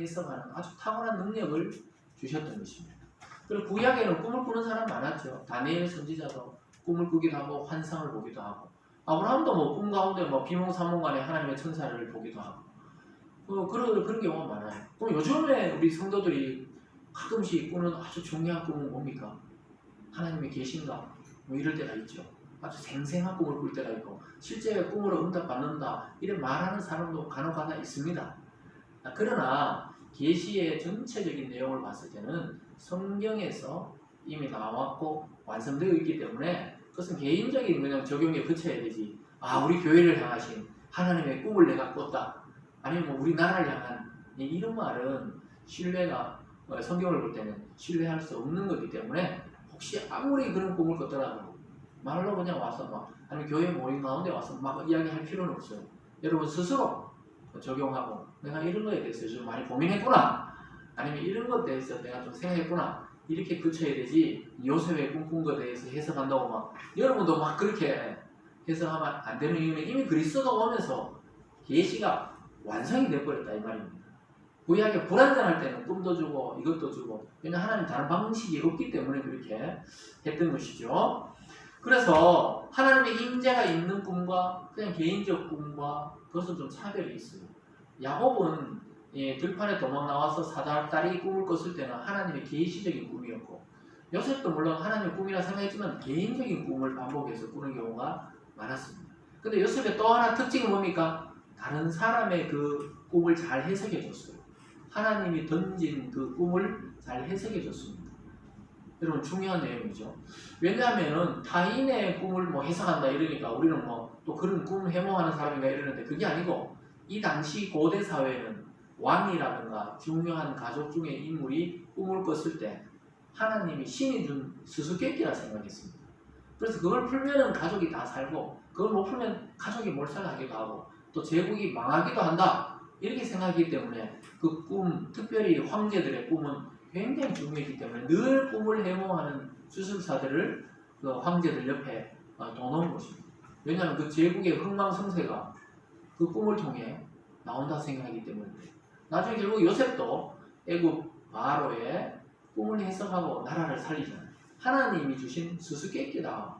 해석하는 아주 탁월한 능력을 주셨던 것입니다. 그리고 구약에는 꿈을 꾸는 사람 많았죠. 다니엘 선지자도 꿈을 꾸기도 하고 환상을 보기도 하고 아브라함도 뭐 꿈 가운데 뭐 비몽사몽간에 하나님의 천사를 보기도 하고 그, 그런 그런 경우가 많아요. 그럼 요즘에 우리 성도들이 가끔씩 꾸는 아주 중요한 꿈은 뭡니까? 하나님이 계신가? 뭐 이럴 때가 있죠. 아주 생생한 꿈을 꿀 때가 있고 실제 꿈으로 응답 받는다 이런 말하는 사람도 간혹가다 있습니다. 아, 그러나 계시의 전체적인 내용을 봤을 때는 성경에서 이미 나왔고 완성되어 있기 때문에 그것은 개인적인 그냥 적용에 그쳐야 되지. 아 우리 교회를 향하신 하나님의 꿈을 내가 꿨다. 아니면 뭐 우리나라를 향한 이- 이런 말은 신뢰가 어, 성경을 볼 때는 신뢰할 수 없는 거기 때문에 혹시 아무리 그런 꿈을 꿨더라도 말로 그냥 와서 막 아니면 교회 모임 가운데 와서 막 이야기할 필요는 없어요. 여러분 스스로 적용하고 내가 이런 거에 대해서 좀 많이 고민했구나. 아니면 이런 것에 대해서 내가 좀 생각했구나. 이렇게 그쳐야 되지 요셉의 꿈꾼 것에 대해서 해석한다고 막 여러분도 막 그렇게 해석하면 안 되는 이유는 이미 그리스도가 오면서 계시가 완성이 돼버렸다 이 말입니다. 구약에 불안정할 때는 꿈도 주고 이것도 주고 왜냐 하나님 다른 방식이 없기 때문에 그렇게 했던 것이죠. 그래서 하나님의 임재가 있는 꿈과 그냥 개인적 꿈과 그것은 좀 차별이 있어요. 야곱은 예, 들판에 도망 나와서 사다딸이 꿈을 꿨을 때는 하나님의 계시적인 꿈이었고 요셉도 물론 하나님의 꿈이라 생각했지만 개인적인 꿈을 반복해서 꾸는 경우가 많았습니다. 근데 요셉의 또 하나 특징이 뭡니까? 다른 사람의 그 꿈을 잘 해석해 줬어요. 하나님이 던진 그 꿈을 잘 해석해 줬습니다. 여러분 중요한 내용이죠. 왜냐하면은 타인의 꿈을 뭐 해석한다 이러니까 우리는 뭐 또 그런 꿈 해몽하는 사람인가 이러는데 그게 아니고 이 당시 고대 사회는 왕이라든가 중요한 가족 중의 인물이 꿈을 꿨을 때 하나님이 신이 준 수수께끼라 생각했습니다. 그래서 그걸 풀면은 가족이 다 살고 그걸 못 풀면 가족이 몰살하기도 하고 또 제국이 망하기도 한다 이렇게 생각하기 때문에 그 꿈 특별히 황제들의 꿈은 굉장히 중요했기 때문에 늘 꿈을 해몽하는 수술사들을 그 황제들 옆에 어, 둬놓은 것입니다. 왜냐하면 그 제국의 흥망성쇠가 그 꿈을 통해 나온다 생각하기 때문에 나중에 결국 요셉도 애굽 바로의 꿈을 해석하고 나라를 살리잖아요. 하나님이 주신 수수께끼다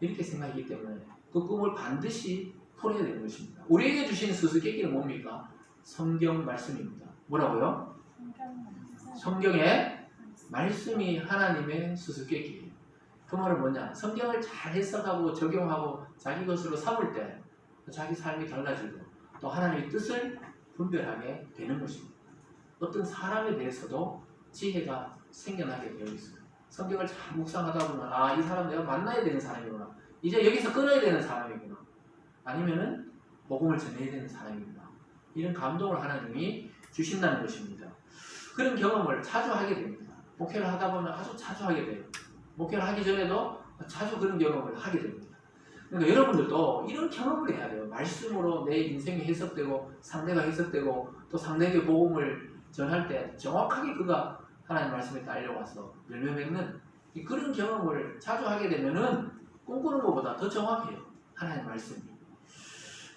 이렇게 생각하기 때문에 그 꿈을 반드시 풀어야 되는 것입니다. 우리에게 주신 수수께끼는 뭡니까? 성경 말씀입니다. 뭐라고요? 성경의 말씀이 하나님의 수수께끼예요. 그 말은 뭐냐? 성경을 잘 해석하고 적용하고 자기 것으로 삼을 때 자기 삶이 달라지고 또 하나님의 뜻을 분별하게 되는 것입니다. 어떤 사람에 대해서도 지혜가 생겨나게 되어 있어요. 성경을 잘 묵상하다 보면 아 이 사람 내가 만나야 되는 사람이구나. 이제 여기서 끊어야 되는 사람이구나. 아니면은 복음을 전해야 되는 사람이구나. 이런 감동을 하나님이 주신다는 것입니다. 그런 경험을 자주 하게 됩니다. 목회를 하다 보면 아주 자주 하게 돼요. 목회를 하기 전에도 자주 그런 경험을 하게 됩니다. 그러니까 여러분들도 이런 경험을 해야 돼요. 말씀으로 내 인생이 해석되고 상대가 해석되고 또 상대에게 복음을 전할 때 정확하게 그가 하나님 말씀에 딸려와서 열매 맺는 이 그런 경험을 자주 하게 되면은 꿈꾸는 것보다 더 정확해요. 하나님 말씀이.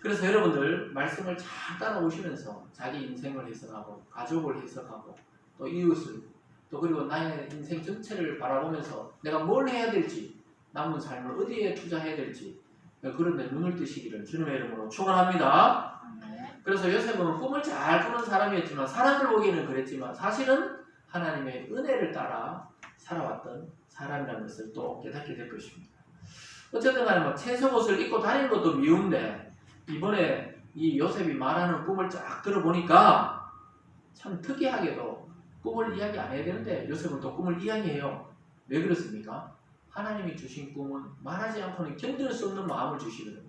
그래서 여러분들 말씀을 잘 따라오시면서 자기 인생을 해석하고 가족을 해석하고 또 이웃을 또 그리고 나의 인생 전체를 바라보면서 내가 뭘 해야 될지 남은 삶을 어디에 투자해야 될지 그런 데 눈을 뜨시기를 주님의 이름으로 축원합니다. 그래서 요셉은 꿈을 잘 꾸는 사람이었지만 사람들 보기에는 그랬지만 사실은 하나님의 은혜를 따라 살아왔던 사람이라는 것을 또 깨닫게 될 것입니다. 어쨌든 간에 뭐 채석옷을 입고 다니는 것도 미운데 이번에 이 요셉이 말하는 꿈을 쫙 들어보니까 참 특이하게도 꿈을 이야기 안 해야 되는데 요셉은 또 꿈을 이야기해요. 왜 그렇습니까? 하나님이 주신 꿈은 말하지 않고는 견딜 수 없는 마음을 주시거든요.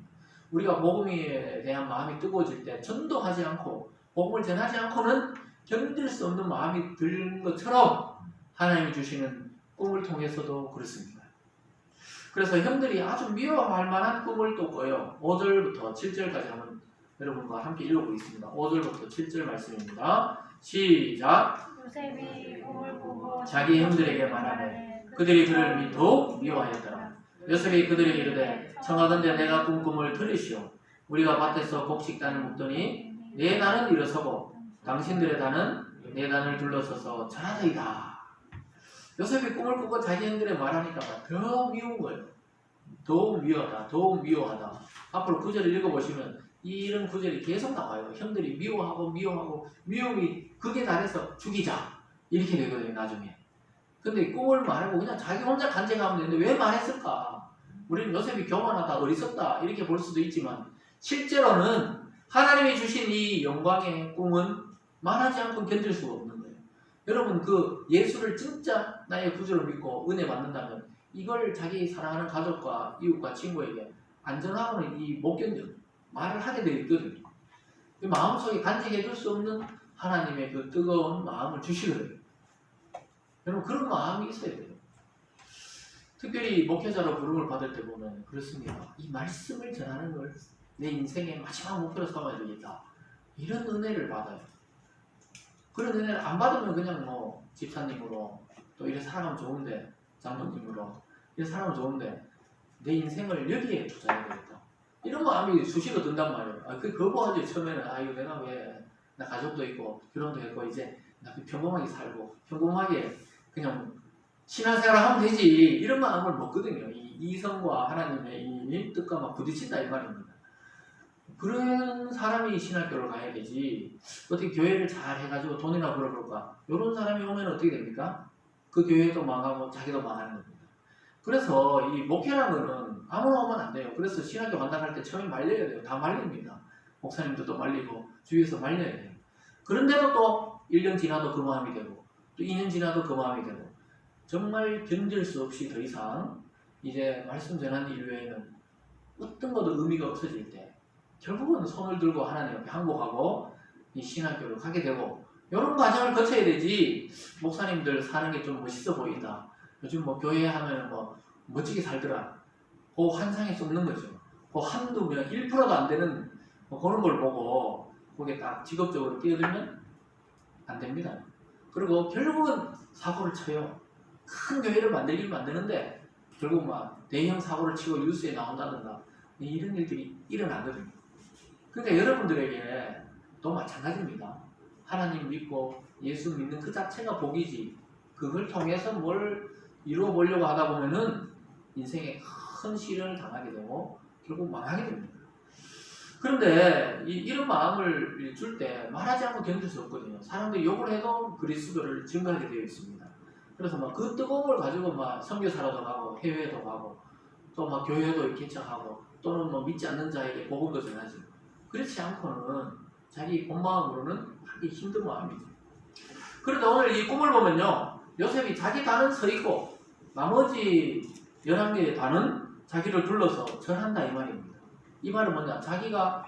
우리가 복음에 대한 마음이 뜨거워질 때 전도하지 않고 복음을 전하지 않고는 견딜 수 없는 마음이 드는 것처럼 하나님이 주시는 꿈을 통해서도 그렇습니다. 그래서 형들이 아주 미워할 만한 꿈을 또 꿔요. 5절부터 7절까지 한번 여러분과 함께 읽어보겠습니다. 5절부터 7절 말씀입니다. 시작. 요셉이 꿈을 꾸고 자기 형들에게 말하되 그들이 그를 미- 더욱 미워하였더라. 요셉이 그들에게 이르되 청하건대 내가 꾼 꿈을 들으시오. 우리가 밭에서 곡식단을 묶더니 내 단은 일어서고 당신들의 단은 내 단을 둘러서서 절하더이다. 요셉이 꿈을 꾸고 자기 형들에 말하니까 더 미운 거예요. 더욱 미워하다, 더욱 미워하다. 앞으로 구절을 읽어보시면 이런 구절이 계속 나와요. 형들이 미워하고 미워하고 미움이 극에 달해서 죽이자 이렇게 되거든요 나중에. 근데 꿈을 말하고 그냥 자기 혼자 간직하면 되는데 왜 말했을까? 우리는 요셉이 교만하다, 어리석다 이렇게 볼 수도 있지만 실제로는 하나님이 주신 이 영광의 꿈은 말하지 않고 견딜 수가 없는. 여러분 그 예수를 진짜 나의 구주로 믿고 은혜 받는다면 이걸 자기 사랑하는 가족과 이웃과 친구에게 안전하고는 이 못 견뎌 말을 하게 돼 있거든요. 그 마음속에 간직해둘 수 없는 하나님의 그 뜨거운 마음을 주시거든요. 여러분 그런 마음이 있어야 돼요. 특별히 목회자로 부름을 받을 때 보면 그렇습니다. 이 말씀을 전하는 걸 내 인생의 마지막 목표로 삼아야 되겠다. 이런 은혜를 받아요. 그런 은혜를 안 받으면 그냥 뭐 집사님으로 또 이래 살아가면 좋은데 장로님으로 이래 살아가면 좋은데 내 인생을 여기에 투자해야 되겠다. 이런 마음이 수시로 든단 말이에요. 아, 그 거부하지 처음에는 아 이거 내가 왜 나 가족도 있고 결혼도 했고 이제 나 평범하게 살고 평범하게 그냥 신앙생활 하면 되지 이런 마음을 먹거든요. 이 이성과 하나님의 이 뜻과 막 부딪힌다 이 말입니다. 그런 사람이 신학교를 가야 되지 어떻게 교회를 잘 해가지고 돈이나 벌어볼까 이런 사람이 오면 어떻게 됩니까? 그 교회도 망하고 자기도 망하는 겁니다. 그래서 이 목회라는 거는 아무나 오면 안 돼요. 그래서 신학교 간다 할 때 처음에 말려야 돼요. 다 말립니다. 목사님들도 말리고 주위에서 말려야 돼요. 그런데도 또 1년 지나도 그 마음이 되고 또 2년 지나도 그 마음이 되고 정말 견딜 수 없이 더 이상 이제 말씀 전하는 일 외에는 어떤 것도 의미가 없어질 때 결국은 손을 들고 하나님 앞에 항복하고 이 신학교를 가게 되고 이런 과정을 거쳐야 되지 목사님들 사는 게 좀 멋있어 보인다. 요즘 뭐 교회 하면 뭐 멋지게 살더라. 그 환상에 쏟는 거죠. 그 한두 명 1%도 안 되는 뭐 그런 걸 보고 거기에 딱 직업적으로 뛰어들면 안 됩니다. 그리고 결국은 사고를 쳐요. 큰 교회를 만들긴 만드는데 결국 막 대형 사고를 치고 뉴스에 나온다든가 이런 일들이 일어나거든요. 그러니까 여러분들에게 또 마찬가지입니다. 하나님 믿고 예수 믿는 그 자체가 복이지 그걸 통해서 뭘 이루어 보려고 하다 보면은 인생에 큰 시련을 당하게 되고 결국 망하게 됩니다. 그런데 이, 이런 마음을 줄 때 말하지 않고 견딜 수 없거든요. 사람들이 욕을 해도 그리스도를 증거하게 되어 있습니다. 그래서 막 그 뜨거움을 가지고 막 선교사라도 가고 해외에도 가고 또 막 교회도 개척하고 또는 뭐 믿지 않는 자에게 복음도 전하지. 그렇지 않고는 자기 본 마음으로는 하기 힘든 마음이죠. 그런데 오늘 이 꿈을 보면요. 요셉이 자기 단은 서 있고 나머지 11개의 단은 자기를 둘러서 절한다 이 말입니다. 이 말은 뭐냐? 자기가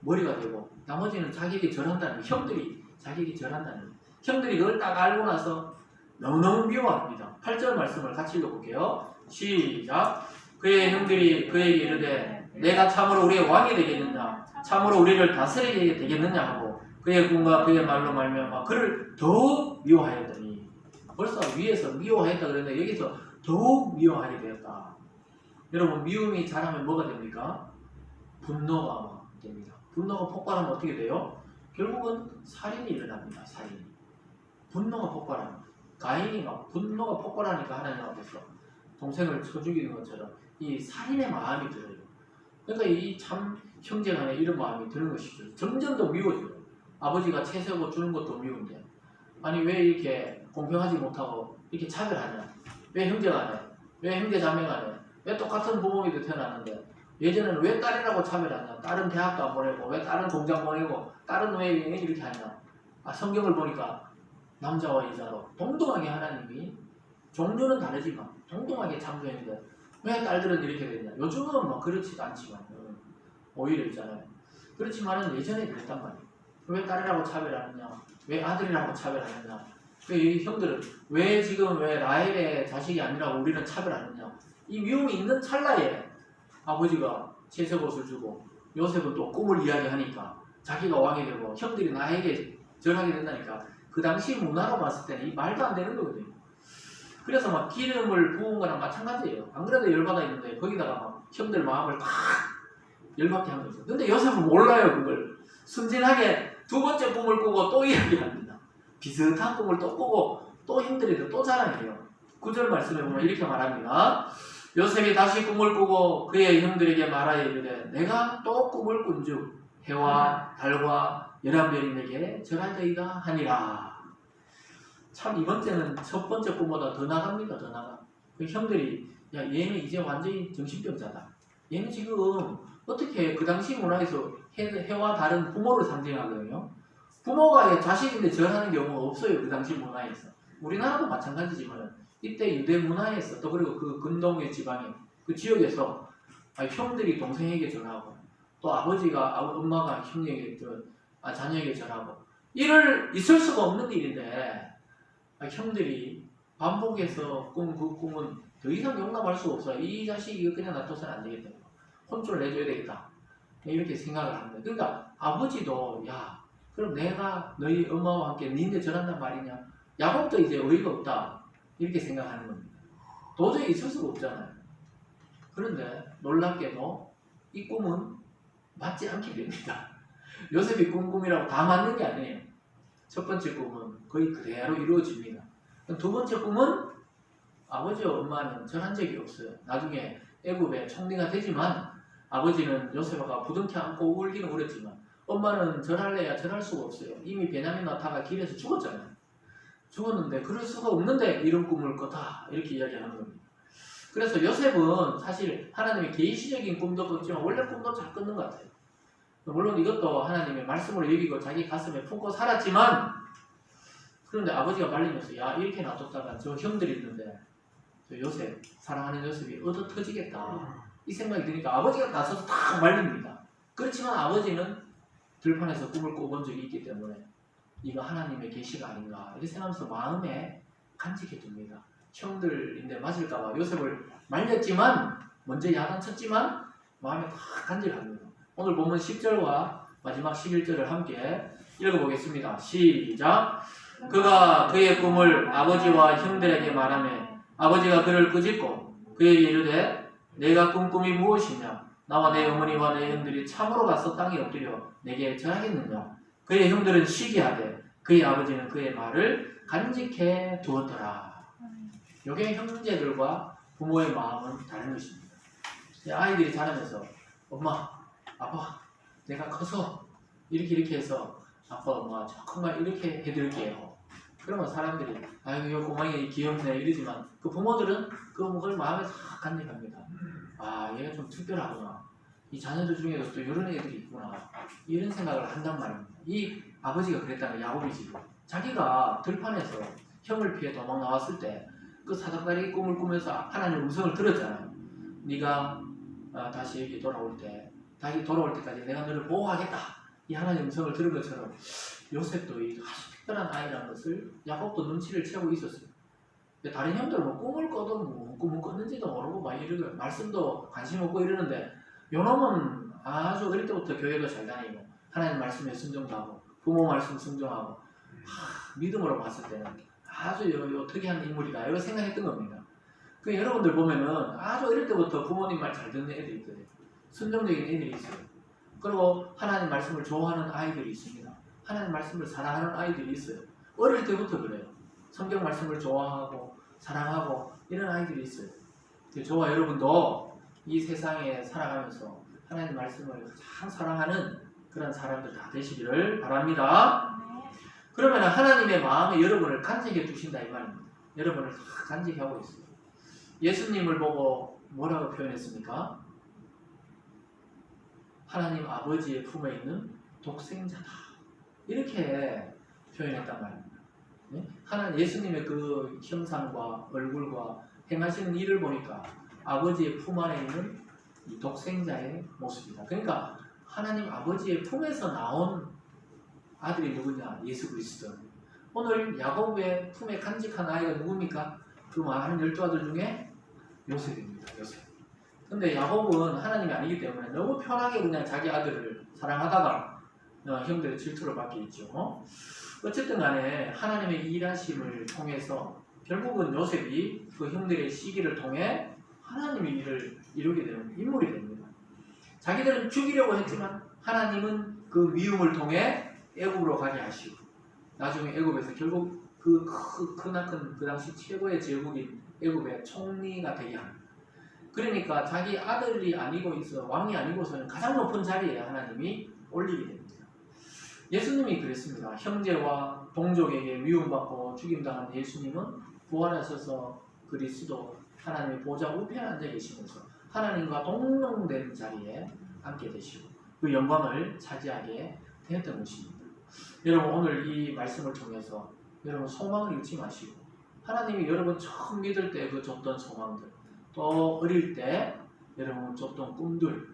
머리가 되고 나머지는 자기에게 절한다는. 형들이 자기에게 절한다는. 형들이 그걸 딱 알고 나서 너무너무 미워합니다. 8절 말씀을 같이 읽어볼게요. 시작. 그의 형들이 그에게 이르되 내가 참으로 우리의 왕이 되겠느냐 참으로 우리를 다스리게 되겠느냐 하고 그의 꿈과 그의 말로 말미암아 그를 더욱 미워하였더니 벌써 위에서 미워하였다 그랬는데 여기서 더욱 미워하게 되었다. 여러분 미움이 자라면 뭐가 됩니까? 분노가 됩니다. 분노가 폭발하면 어떻게 돼요? 결국은 살인이 일어납니다. 살인. 분노가 폭발합니다. 가인이 막 분노가 폭발하니까 하나님 앞에서 동생을 쳐 죽이는 것처럼 이 살인의 마음이 들어요. 그러니까 이 참 형제 간에 이런 마음이 드는 것이죠. 점점 더 미워져요. 아버지가 채세고 주는 것도 미운데 아니 왜 이렇게 공평하지 못하고 이렇게 차별하냐? 왜 형제간에? 왜 형제 자매간에? 왜 똑같은 부모님도 태어났는데 예전에는 왜 딸이라고 차별하냐? 딸은 대학도 안 보내고 왜 딸은 공장 보내고 딸은 왜 이렇게 하냐? 아 성경을 보니까 남자와 여자로 동등하게 하나님이 종류는 다르지만 동등하게 창조했는데 왜 딸들은 이렇게 됐냐? 요즘은 뭐 그렇지도 않지만 오히려 있잖아요. 그렇지만은 예전에 그랬단 말이에요. 왜 딸이라고 차별하느냐? 왜 아들이라고 차별하느냐? 왜이 형들은 왜 지금 왜 라헬의 자식이 아니라고 우리는 차별하느냐? 이 미움이 있는 찰나에 아버지가 채색옷을 주고 요셉은 또 꿈을 이야기하니까 자기가 왕이 되고 형들이 나에게 절하게 된다니까 그 당시 문화로 봤을 때는 이 말도 안 되는 거거든요. 그래서 막 기름을 부은 거랑 마찬가지예요. 안 그래도 열받아 있는데 거기다가 막 형들 마음을 팍 열받게 한 거죠. 근데 요셉은 몰라요 그걸. 순진하게 두 번째 꿈을 꾸고 또 이야기합니다. 비슷한 꿈을 또 꾸고 또 형들이 또 자랑해요. 구절 말씀에 보면 이렇게 말합니다. 요셉이 다시 꿈을 꾸고 그의 형들에게 말하여 이르되 내가 또 꿈을 꾼즉 해와 달과 열한 별이 내게 절하되이다 하니라. 참 이번 때는 첫 번째 꿈보다 더 나갑니다. 더 나가. 그 형들이 야 얘는 이제 완전히 정신병자다. 얘는 지금 어떻게 그 당시 문화에서 해, 해와 다른 부모를 상징하거든요. 부모가 자식인데 절하는 경우가 없어요. 그 당시 문화에서. 우리나라도 마찬가지지만 이때 유대 문화에서 또 그리고 그 근동의 지방에 그 지역에서 아, 형들이 동생에게 전하고 또 아버지가 아, 엄마가 형에게 저, 아, 자녀에게 전하고 이를 있을 수가 없는 일인데 아, 형들이 반복해서 꾼그 꿈은 더 이상 용납할 수가 없어요. 이 자식이 그냥 놔둬서는 안 되겠다. 혼쭐을 내줘야 되겠다. 이렇게 생각을 합니다. 그러니까 아버지도 야 그럼 내가 너희 엄마와 함께 니네 전한단 말이냐? 야곱도 이제 어이가 없다. 이렇게 생각하는 겁니다. 도저히 있을 수가 없잖아요. 그런데 놀랍게도 이 꿈은 맞지 않게 됩니다. 요셉이 꾼 꿈이라고 다 맞는 게 아니에요. 첫 번째 꿈은 거의 그대로 이루어집니다. 두 번째 꿈은 아버지와 엄마는 전한 적이 없어요. 나중에 애굽의 총리가 되지만 아버지는 요셉아가 부둥켜 안고 울기는 울었지만 엄마는 절할래야 절할 수가 없어요. 이미 베냐민 나타가 길에서 죽었잖아요. 죽었는데 그럴 수가 없는데 이런 꿈을 꿨다 이렇게 이야기하는 겁니다. 그래서 요셉은 사실 하나님의 계시적인 꿈도 꿨지만 원래 꿈도 잘 꿨는 것 같아요. 물론 이것도 하나님의 말씀으로 여기고 자기 가슴에 품고 살았지만 그런데 아버지가 말리면서 야 이렇게 놔뒀다가 저 형들이 있는데 저 요셉 사랑하는 요셉이 얻어 터지겠다 이 생각이 드니까 아버지가 나서서 딱 말립니다. 그렇지만 아버지는 들판에서 꿈을 꿔본 적이 있기 때문에 이거 하나님의 계시가 아닌가 이렇게 생각하면서 마음에 간직해 둡니다. 형들인데 맞을까봐 요셉을 말렸지만 먼저 야단 쳤지만 마음에 다 간직합니다. 오늘 보면 10절과 마지막 11절을 함께 읽어보겠습니다. 시작. 그가 그의 꿈을 아버지와 형들에게 말하며 아버지가 그를 꾸짖고 그에게 이르되 내가 꾼 꿈이 무엇이냐 나와 내 어머니와 내 형들이 참으로 가서 땅에 엎드려 내게 절하겠느냐 그의 형들은 시기하되 그의 아버지는 그의 말을 간직해 두었더라 요게 형제들과 부모의 마음은 다른 것입니다 이 아이들이 자라면서 엄마 아빠 내가 커서 이렇게 이렇게 해서 아빠 엄마 정말 이렇게 해드릴게요. 그러면 사람들이 아이고 요 꼬마이 귀엽네 이러지만 그 부모들은 그걸 마음에 다 간직합니다. 아 얘가 좀 특별하구나. 이 자녀들 중에도 또 이런 애들이 있구나. 이런 생각을 한단 말입니다. 이 아버지가 그랬다는 야곱이지 자기가 들판에서 형을 피해 도망 나왔을 때 그 사닥다리 꿈을 꾸면서 하나님 음성을 들었잖아요. 네가 아, 다시 여기 돌아올 때 다시 돌아올 때까지 내가 너를 보호하겠다 이 하나님 음성을 들은 것처럼 요셉도 이 아주 특별한 아이라는 것을 야곱도 눈치를 채고 있었어요 근데 다른 형들은 뭐 꿈을 꿔도 뭐 꿈을 꿨는지도 모르고 막 이러고 말씀도 관심 없고 이러는데 요 놈은 아주 어릴 때부터 교회도 잘 다니고 하나님 말씀에 순종도 하고 부모 말씀 순종하고 하, 믿음으로 봤을 때는 아주 요, 요 특이한 인물이다 이런 생각했던 겁니다. 그 여러분들 보면은 아주 어릴 때부터 부모님 말 잘 듣는 애들이 있거든요. 순종적인 애들이 있어요. 그리고 하나님 말씀을 좋아하는 아이들이 있습니다. 하나님 말씀을 사랑하는 아이들이 있어요. 어릴 때부터 그래요. 성경 말씀을 좋아하고 사랑하고 이런 아이들이 있어요. 저와 여러분도 이 세상에 살아가면서 하나님 말씀을 가장 사랑하는 그런 사람들 다 되시기를 바랍니다. 그러면 하나님의 마음에 여러분을 간직해 두신다 이 말입니다. 여러분을 다 간직하고 있어요. 예수님을 보고 뭐라고 표현했습니까? 하나님 아버지의 품에 있는 독생자다. 이렇게 표현했단 말입니다. 네? 하나님 예수님의 그 형상과 얼굴과 행하시는 일을 보니까 아버지의 품 안에 있는 이 독생자의 모습이다. 그러니까 하나님 아버지의 품에서 나온 아들이 누구냐? 예수 그리스도. 오늘 야곱의 품에 간직한 아이가 누굽니까? 그 많은 열두 아들 중에 요셉입니다. 요셉. 근데 야곱은 하나님이 아니기 때문에 너무 편하게 그냥 자기 아들을 사랑하다가 어, 형들의 질투를 받게 있죠. 어? 어쨌든 간에 하나님의 일하심을 통해서 결국은 요셉이 그 형들의 시기를 통해 하나님의 일을 이루게 되는 인물이 됩니다. 자기들은 죽이려고 했지만 하나님은 그 미움을 통해 애굽으로 가게 하시고 나중에 애굽에서 결국 그 크- 크나큰 그 당시 최고의 제국인 애굽의 총리가 되게 합니다. 그러니까 자기 아들이 아니고 있어 왕이 아니고서는 가장 높은 자리에 하나님이 올리게 됩니다. 예수님이 그랬습니다. 형제와 동족에게 미움받고 죽임당한 예수님은 부활하셔서 그리스도 하나님의 보좌 우편에 앉아 계시면서 하나님과 동등된 자리에 앉게 되시고 그 영광을 차지하게 되었던 것입니다. 여러분 오늘 이 말씀을 통해서 여러분 소망을 잃지 마시고 하나님이 여러분 처음 믿을 때 그 줬던 소망들 또 어릴 때 여러분 줬던 꿈들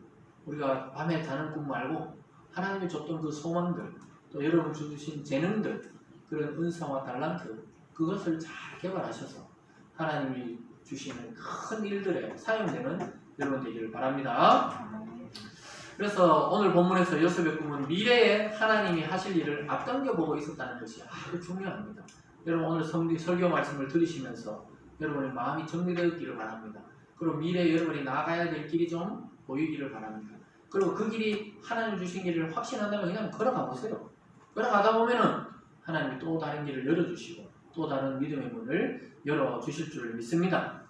우리가 밤에 자는 꿈 말고 하나님이 줬던 그 소망들 또 여러분 주신 재능들 그런 은사와 달란트 그것을 잘 개발하셔서 하나님이 주시는 큰 일들에 사용되는 여러분 되기를 바랍니다. 그래서 오늘 본문에서 요셉의 꿈은 미래에 하나님이 하실 일을 앞당겨 보고 있었다는 것이 아주 중요합니다. 여러분 오늘 성리, 설교 말씀을 들으시면서 여러분의 마음이 정리되었기를 바랍니다. 그리고 미래에 여러분이 나가야 될 길이 좀 보이기를 바랍니다. 그리고 그 길이 하나님 주신 길을 확신한다면 그냥 걸어가 보세요. 걸어가다 보면은 하나님이 또 다른 길을 열어주시고 또 다른 믿음의 문을 열어주실 줄 믿습니다.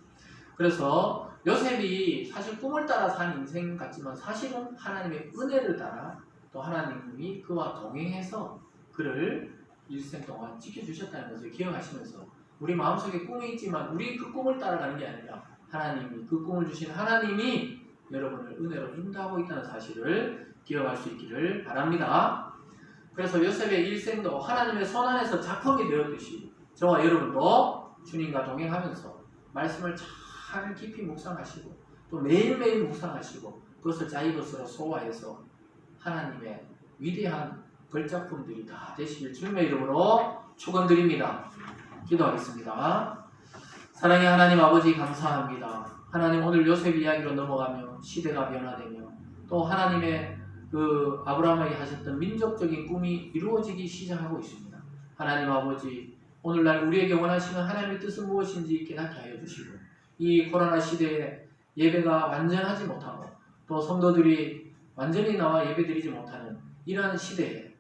그래서 요셉이 사실 꿈을 따라 산 인생 같지만 사실은 하나님의 은혜를 따라 또 하나님이 그와 동행해서 그를 일생 동안 지켜주셨다는 것을 기억하시면서 우리 마음속에 꿈이 있지만 우리 그 꿈을 따라가는 게 아니라 하나님이 그 꿈을 주신 하나님이 여러분을 은혜로 인도하고 있다는 사실을 기억할 수 있기를 바랍니다. 그래서 요셉의 일생도 하나님의 손 안에서 작품이 되었듯이 저와 여러분도 주님과 동행하면서 말씀을 잘 깊이 묵상하시고 또 매일매일 묵상하시고 그것을 자기것으로 소화해서 하나님의 위대한 걸작품들이 다 되시길 주님의 이름으로 축원드립니다. 기도하겠습니다. 사랑의 하나님 아버지 감사합니다. 하나님 오늘 요셉 이야기로 넘어가며 시대가 변화되며 또 하나님의 그 아브라함에게 하셨던 민족적인 꿈이 이루어지기 시작하고 있습니다. 하나님 아버지 오늘날 우리에게 원하시는 하나님의 뜻은 무엇인지 깨닫게 하여 주시고 이 코로나 시대에 예배가 완전하지 못하고 또 성도들이 완전히 나와 예배드리지 못하는 이러한 시대에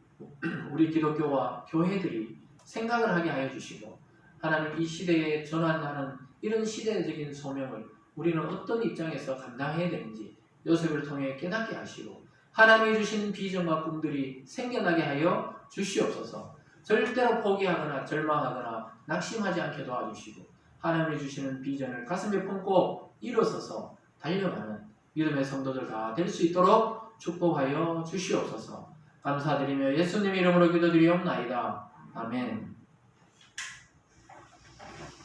우리 기독교와 교회들이 생각을 하게 하여 주시고 하나님 이 시대에 전환하는 이런 시대적인 소명을 우리는 어떤 입장에서 감당해야 되는지 요셉을 통해 깨닫게 하시고 하나님이 주신 비전과 꿈들이 생겨나게 하여 주시옵소서. 절대로 포기하거나 절망하거나 낙심하지 않게 도와주시고 하나님이 주시는 비전을 가슴에 품고 일어서서 달려가는 믿음의 성도들 다 될 수 있도록 축복하여 주시옵소서. 감사드리며 예수님 이름으로 기도드리옵나이다. 아멘